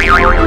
Thank you.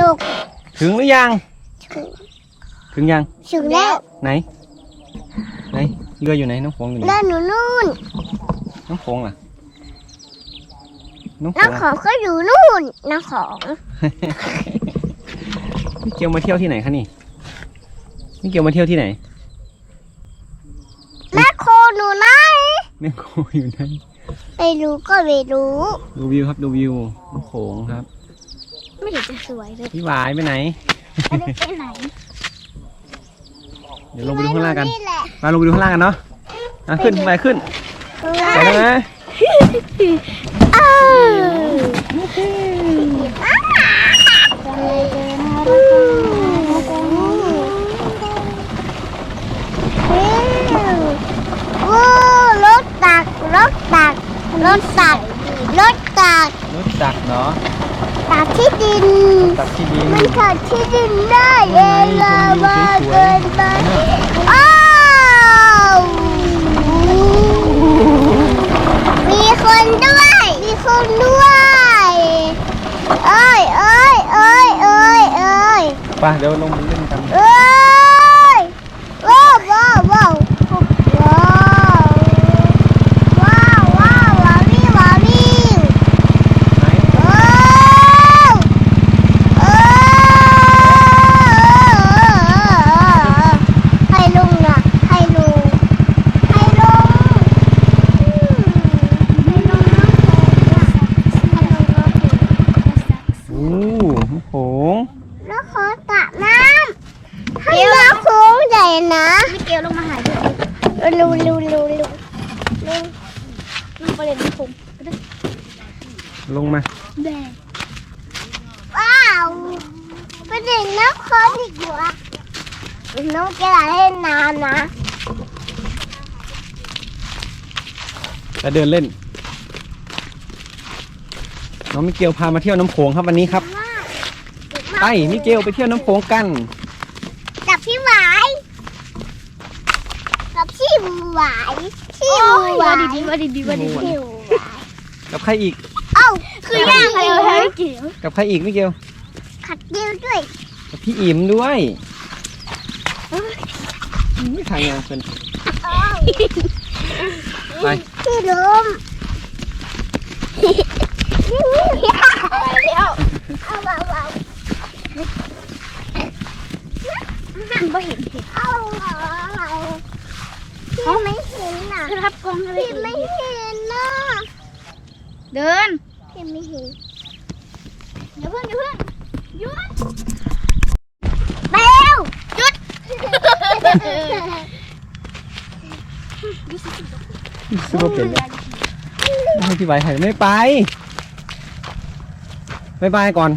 ดกถึงหรือยังถึงยัง ถึงแล้วไหน ไหนเรืออยู่ไหนน้องฟงอยู่ไหนแล้วหนูนู่นน้องฟงล่ะน้องฟน้องงของก็อยู่นู่นน้องของนี่เกียวมาเที่ยวที่ไหนคะนี่นี่เกียวมาเที่ยวที่ไหนแม่โคหนูไหนแม่โคอยู่ไหนไม่รู้ก็ไม่รู้ ดูวิวครับดูวิวน้ำโขงครับ ไม่เห็นจะสวยเลยพี่หวายไปไหน ไม่ได้ไปไหนเดี๋ยวลงไปดูข้างล่างกัน นี่แหละมาลงไปดูข้างล่างกันเนาะอะขึ้นไปขึ้นไปได้ไหมเออโอ้รถตักรถตักรถตักรถตัก รถจักรเนาะ ตักที่ดิน ตักที่ ดินมันตักที่ดินได้เองละมาเกินไปอ้าวมีคนด้วย มีคนด้วยเอ้ยเอ้ยเอ้ยเอ้ยเอ้ยไปเดี๋ยวลงมาเล่นกัน เอ้ยว้าวว้าวว้าวว้าวว้าวว้าวว้าววิวว้าววิว ไหน เอ้ยเอ้ยให้ลุงนะให้ลุงให้ลุงอืมให้ลุงนะให้ลุงนะ โอ้น้ำโขง แล้วขอตักน้ำให้มาโค้งใหญ่นะไม่เกี่ยวลงมาหาด้วยเร็วเร็วเร็วเร็วเร็ว ลงไปเลยนะผมลงมา แดงว้าวเด็กนักคอนอีกหัวน้องแกล่ะเล่นน้ำนะจะเดินเล่น น้องมิเกลพามาเที่ยวน้ำโขงครับวันนี้ครับ ไปมิเกลไปเที่ยวน้ำโขงกัน กับพี่หวาย กับพี่บูหวาย พี่บูหวายดีว่าดีดีว่าดีโอ้พี่บูหวายกับใครอีก เอ้าคือย่างเลยเกี่ยวกับใครอีกมิเกลขัดดิ้วด้วยกับพี่อิ๋มด้วยไม่ทางยางเป็นไปพี่ล้มไปแล้วเอาเอาเอาไม่เห็นเอาเอาเอา พี่ไม่เห็นน่ะครับกองอะไรพี่ไม่เห็นน่ะเดินพี่ไม่เห็นอย่าเพิ่งอย่าเพิ่งหยุดไปแล้วจุดซูเปอร์เป็นเลยให้พี่ใบถ่ายไม่ไปบายบายก่อน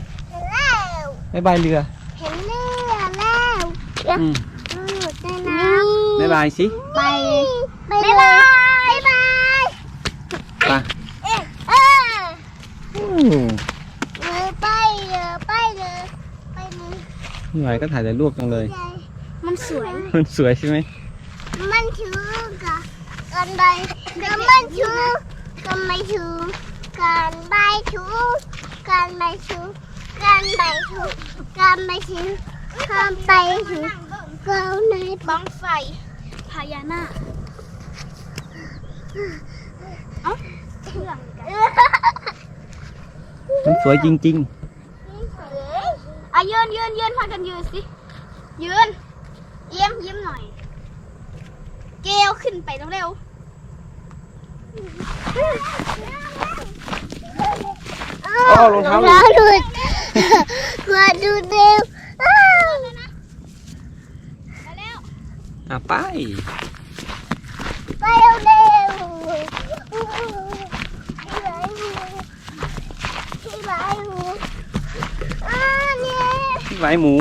แล้วบายบายเรือเห็นเรือแล้วอืมหลุดในน้ำบายบายสิไปไปเลยบายบายไปเอ๊ะเอออืมเลยไปเลยไปเลยไปเลยพี่ใบก็ถ่ายแต่รูปจังเลยใหญ่มันสวย มันสวยใช่ไหมมันชื่อกันกันใดกันมันชื่อกันไม่ชื่อกันใบชื่อกันไม่ชื่อกันใบชื่อกันไม่ชื่อกันไปชื่อกันในบ้องไฟพญานาค เอ้าเชื่องกันมันสวยจริง อะยืนยืนยืนพากันยืนสิ ยืน เยี่ยมยิ้มหน่อย เกลขึ้นไปเร็วๆอ๋อรองเท้าหลุด หลุดมาดูเร็วอ้าวๆไปแล้วอะไปไปเร็วเร็วพี่ไหลหูอ่าเนี่ย พี่ใบหมู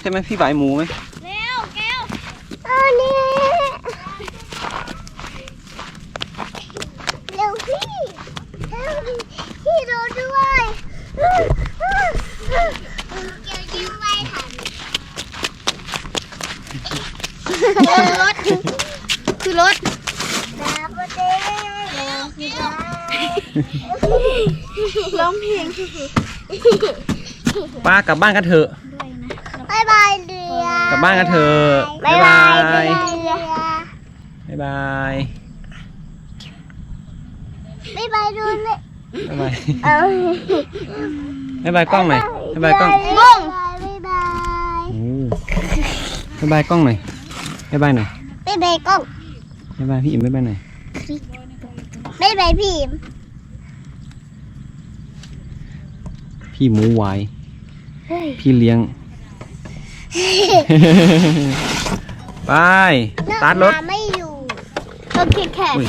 ใช่ไหมพี่ใบหมูไหมเร็วเกลอ่าเนี่ยเร็วพี่เร็วพี่รอด้วยเกี่ยวยิ้มไว้ทันรถคือรถดาบเด้เร็วพี่ไหลร้องเพลง ป้ากลับบ้านกันเถอะด้วยนะบายบายเรือกลับบ้านกันเถอะบายบายบ๊ายบายเรือ บ๊ายบายบายบายดูเลยบ๊ายบายเออบ๊ายบายกล้องหน่อยบ๊ายบายกล้องงงบายบายโอ้บ๊ายบายกล้องหน่อยบ๊ายบายหน่อยบายบายกล้องบ๊ายบายพี่อิ่มบ๊ายบายหน่อยบายบายพี่พี่หมูไหวาย พี่เลี้ยง ไป สตาร์ทรถน้ำไม่อยู่โอเคแค่ อุ้ย